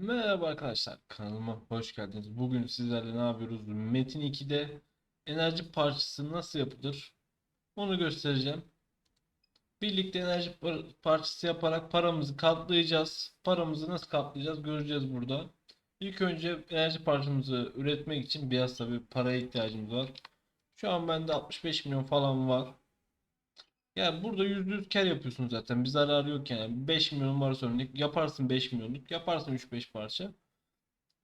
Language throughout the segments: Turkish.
Merhaba arkadaşlar kanalıma hoş geldiniz. Bugün sizlerle ne yapıyoruz? Metin 2'de enerji parçası nasıl yapılır? Onu göstereceğim. Birlikte enerji par- parçası yaparak paramızı katlayacağız. Paramızı nasıl katlayacağız göreceğiz burada. İlk önce enerji parçamızı üretmek için biraz tabii paraya ihtiyacımız var. Şu an bende 65 milyon falan var. Yani burada %100 kar yapıyorsun zaten. Bir zararı yok yani. 5 milyon varsa örnek yaparsın 5 milyonluk, yaparsın 3-5 parça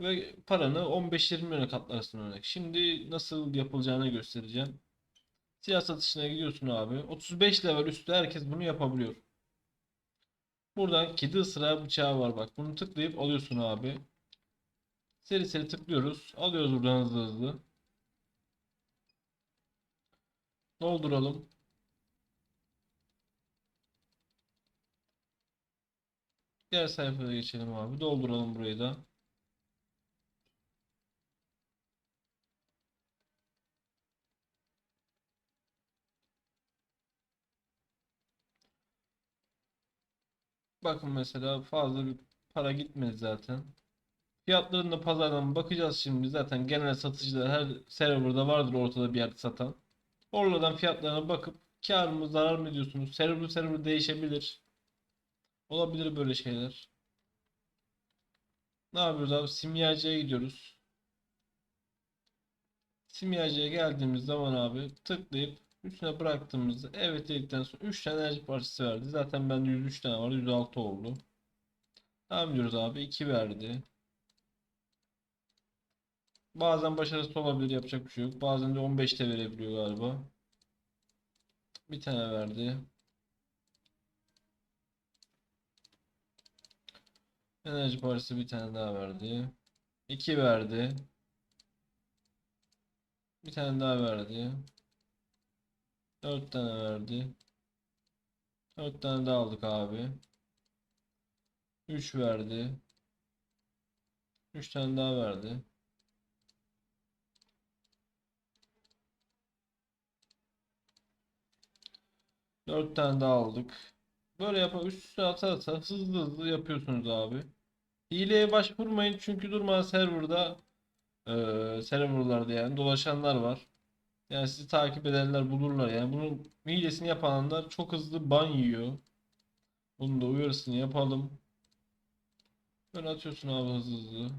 ve paranı 15-20 milyona katlarsın örnek. Şimdi nasıl yapılacağını göstereceğim. Silah satışına gidiyorsun abi. 35 level üstü herkes bunu yapabiliyor. Buradan kedi ısırağı bıçağı var bak. Bunu tıklayıp alıyorsun abi. Seri seri tıklıyoruz. Alıyoruz buradan hızlı hızlı. Dolduralım. Diğer sayfaya geçelim abi. Dolduralım burayı da. Bakın mesela fazla bir para gitmedi zaten. Fiyatlarını da pazardan bakacağız şimdi. Zaten genel satıcılar her serverda vardır ortada bir yerde satan. Oralardan fiyatlarına bakıp kar mı zarar mı diyorsunuz? Server server değişebilir. Olabilir böyle şeyler. Ne yapıyoruz abi? Simyacıya gidiyoruz. Simyacıya geldiğimiz zaman abi tıklayıp üstüne bıraktığımızda evet dedikten sonra 3 tane enerji parçası verdi. Zaten bende 103 tane vardı. 106 oldu. Devam ediyoruz abi. 2 verdi. Bazen başarısız olabilir. Yapacak bir şey yok. Bazen de 15 de verebiliyor galiba. Bir tane verdi. Enerji parçası bir tane daha verdi. 2 verdi. Bir tane daha verdi. 4 tane verdi. 4 tane daha aldık abi. 3 verdi. 3 tane daha verdi. Dört tane daha aldık. Böyle yapa üst üste ata ata hızlı hızlı yapıyorsunuz abi. Hileye başvurmayın çünkü durmadan serverda eee serverlarda yani dolaşanlar var. Yani sizi takip edenler bulurlar yani bunun hilesini yapanlar çok hızlı ban yiyor. Bunun da uyarısını yapalım. Böyle atıyorsun abi hızlı hızlı.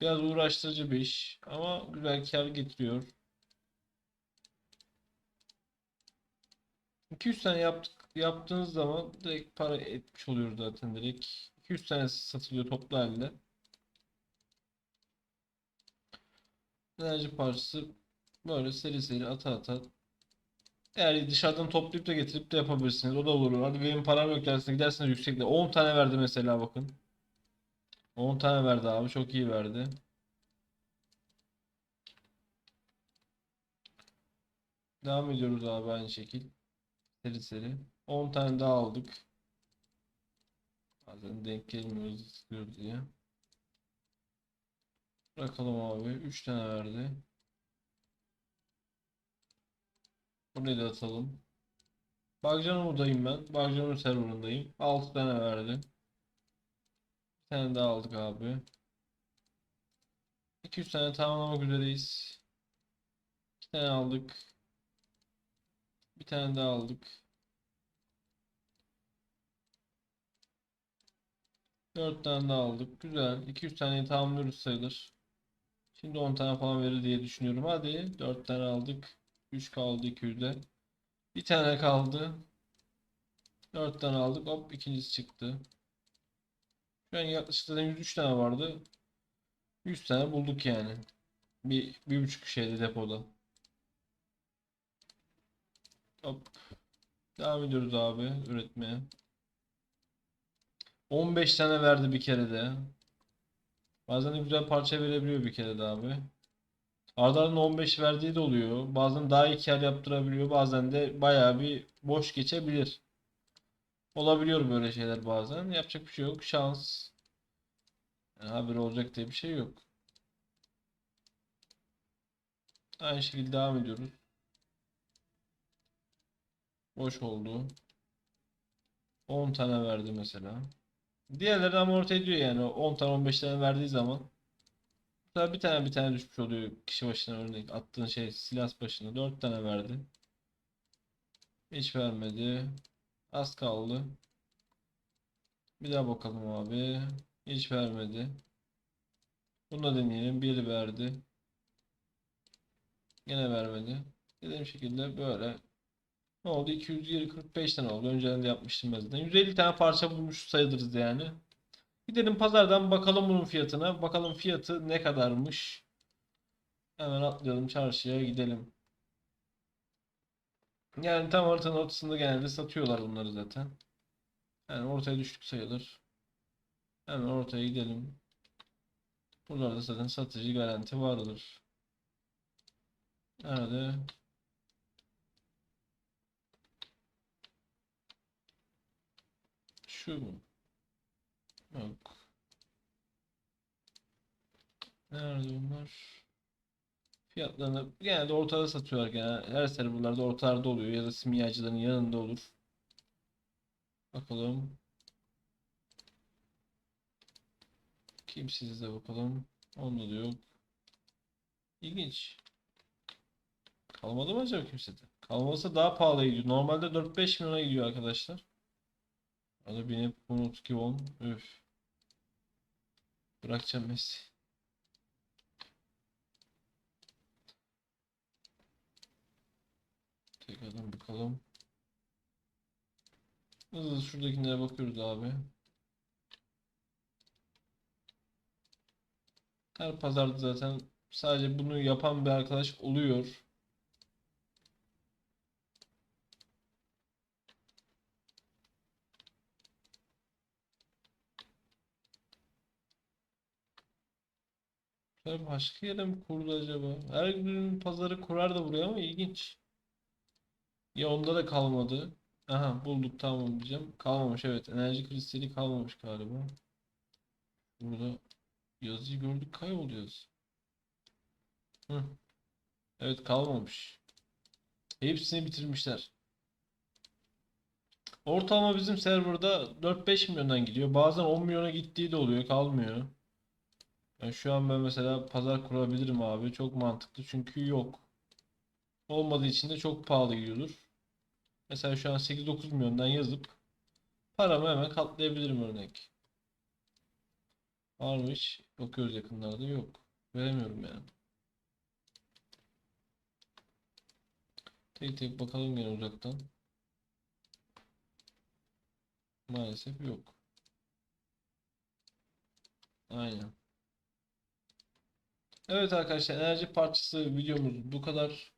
Biraz uğraştırıcı bir iş ama güzel kar getiriyor. 200 tane yaptık, yaptığınız zaman direkt para etmiş oluyoruz zaten direkt. 200 tanesi satılıyor toplu halde. Enerji parçası böyle seri seri ata ata. Eğer dışarıdan toplayıp da getirip de yapabilirsiniz. O da olur. Hadi benim param yok dersiniz gidersiniz yüksekte. 10 tane verdi mesela bakın. 10 tane verdi abi. Çok iyi verdi. Devam ediyoruz abi aynı şekil. Seri seri. 10 tane daha aldık. Bazen denk gelmiyoruz istiyoruz diye. Bırakalım abi. 3 tane verdi. Burayı da atalım. Bagcanov'dayım ben. Bagcanov serverındayım. 6 tane verdi. Bir tane daha aldık abi. 200 tane tamamlamak üzereyiz. 2 tane aldık. Bir tane daha aldık. 4 tane daha aldık. Güzel. 200 taneyi tamamlıyoruz sayılır. Şimdi 10 tane falan verir diye düşünüyorum. Hadi 4 tane aldık. 3 kaldı 200'de. Bir tane kaldı. 4 tane aldık. Hop ikincisi çıktı. Şu an yaklaşık zaten 103 tane vardı. 100 tane bulduk yani. Bir, bir buçuk şeyde depoda. Hop. Devam ediyoruz abi üretmeye. 15 tane verdi bir kere de. Bazen de güzel parça verebiliyor bir kere de abi. Ardar'ın 15 verdiği de oluyor. Bazen daha iyi kar yaptırabiliyor. Bazen de bayağı bir boş geçebilir. Olabiliyor böyle şeyler bazen. Yapacak bir şey yok. Şans. Yani haberi olacak diye bir şey yok. Aynı şekilde devam ediyoruz. Boş oldu. 10 tane verdi mesela. Diğerleri amorti ediyor yani 10 tane 15 tane verdiği zaman. Mesela bir tane bir tane düşmüş oluyor kişi başına örnek attığın şey silah başına 4 tane verdi. Hiç vermedi. Az kaldı. Bir daha bakalım abi. Hiç vermedi. Bunu da deneyelim. Bir verdi. Yine vermedi. Dediğim şekilde böyle. Ne oldu? 220 45 tane oldu. Önceden de yapmıştım ben zaten. 150 tane parça bulmuş sayılırız yani. Gidelim pazardan bakalım bunun fiyatına. Bakalım fiyatı ne kadarmış. Hemen atlayalım çarşıya gidelim. Yani tam haritanın ortasında genelde satıyorlar bunları zaten. Yani ortaya düştük sayılır. Hemen ortaya gidelim. Buralarda zaten satıcı garanti vardır. Nerede? Şu mu? Yok. Nerede bunlar? Fiyatlarını genelde ortada satıyorlar genelde. Her serverlarda ortalarda oluyor ya da simyacıların yanında olur. Bakalım. Kimsizde bakalım. Onda da yok. İlginç. Kalmadı mı acaba kimsede? Kalmasa daha pahalı gidiyor. Normalde 4-5 milyona gidiyor arkadaşlar. Hadi binip unut ki on. Üf. Bırakacağım Messi. Tekrardan bakalım. Hızlı şuradakilere bakıyoruz abi. Her pazarda zaten sadece bunu yapan bir arkadaş oluyor. Ya başka yere mi kurdu acaba? Her gün pazarı kurar da buraya ama ilginç. Ya onda da kalmadı. Aha bulduk tamam diyeceğim. Kalmamış evet. Enerji kristali kalmamış galiba. Burada yazıyı gördük kayboluyor yazı. Hı. Evet kalmamış. Hepsini bitirmişler. Ortalama bizim serverda 4-5 milyondan gidiyor. Bazen 10 milyona gittiği de oluyor. Kalmıyor. Yani şu an ben mesela pazar kurabilirim abi. Çok mantıklı çünkü yok. Olmadığı için de çok pahalı gidiyordur. Mesela şu an 8-9 milyondan yazıp paramı hemen katlayabilirim örnek. Var mı hiç? Bakıyoruz yakınlarda yok. Veremiyorum yani. Tek tek bakalım gene uzaktan. Maalesef yok. Aynen. Evet arkadaşlar enerji parçası videomuz bu kadar.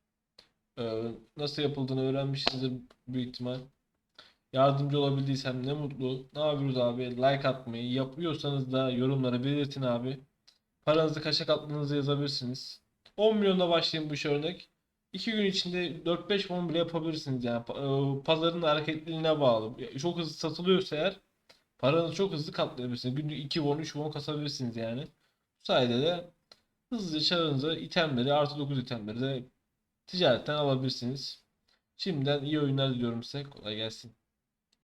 Ee, nasıl yapıldığını öğrenmişsinizdir büyük ihtimal. Yardımcı olabildiysem ne mutlu. Ne yapıyoruz abi? Like atmayı yapıyorsanız da yorumlara belirtin abi. Paranızı kaça katladığınızı yazabilirsiniz. 10 milyonla başlayın bu iş örnek. 2 gün içinde 4-5 won bile yapabilirsiniz yani. E, Pazarın hareketliliğine bağlı. Çok hızlı satılıyorsa eğer paranızı çok hızlı katlayabilirsiniz. Günlük 2 won 3 won kasabilirsiniz yani. Bu sayede de hızlıca çarınıza itemleri artı 9 itemleri de ticaretten alabilirsiniz. Şimdiden iyi oyunlar diliyorum size. Kolay gelsin.